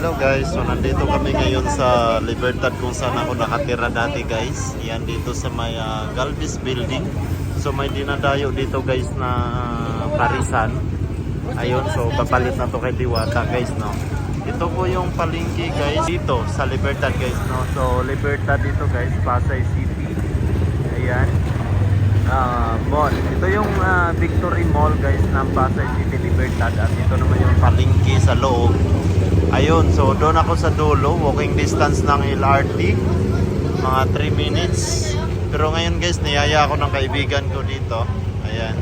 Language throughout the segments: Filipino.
Hello guys, so nandito kami ngayon sa Libertad kung saan ako nakatira dati guys. Yan dito sa may ah, Galvis Building. So may dinadayo dito guys na ah, parisan. Ayun, so papalit na to kay Diwata guys no. Ito po yung palengke guys dito sa Libertad guys no. So Libertad dito guys, Pasay City. Ayan. Ah, mall. Ito yung ah, Victory Mall guys ng Pasay City Libertad at ito naman yung palengke sa loob. Ayun, so doon ako sa dulo, walking distance ng LRT, mga 3 minutes. Pero ngayon guys, niyaya ako ng kaibigan ko dito. Ayan.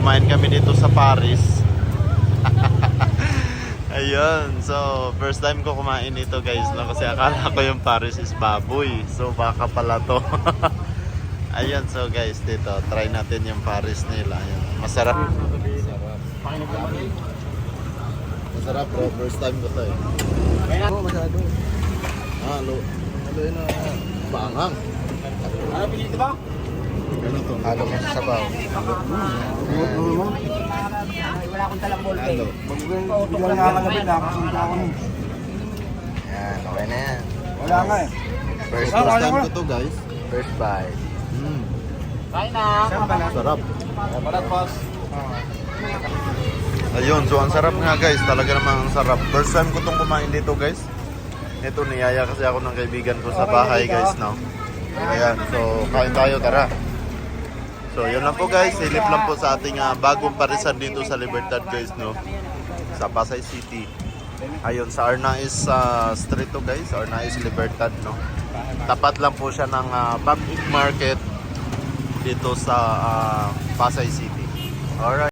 Kumain kami dito sa Paris. Ayun, so first time ko kumain dito guys, no? kasi akala ko yung Paris is baboy. So baka pala to. Ayun, so guys, dito, try natin yung Paris nila. Ayun. Masarap. Masarap bro, first time ko to eh. Oo, masyado. Ah, lo. Ano yun ah? Maanghang. Ano pinili ba? Ganito. Halo mo sa sabaw. Wala akong talang ball Halo. Biglang nakakalabi, nakasunta ako nun. Yan, okay na yan. Wala nga eh. First, kaya time ko. ko to guys. First bite. Mm. Kain na. Sarap. Balat boss. Ayun, so ang sarap nga guys. Talaga namang ang sarap. First time ko tong kumain dito guys. Ito, niyaya kasi ako ng kaibigan ko sa bahay guys, no? Ayan, so kain tayo, tara. So yun lang po guys, silip lang po sa ating ah, bagong parisan dito sa Libertad guys, no? Sa Pasay City. Ayun, sa Arnaiz ah, Street to guys, Arnaiz Libertad, no? Tapat lang po siya ng uh, public market dito sa ah, Pasay City. Alright.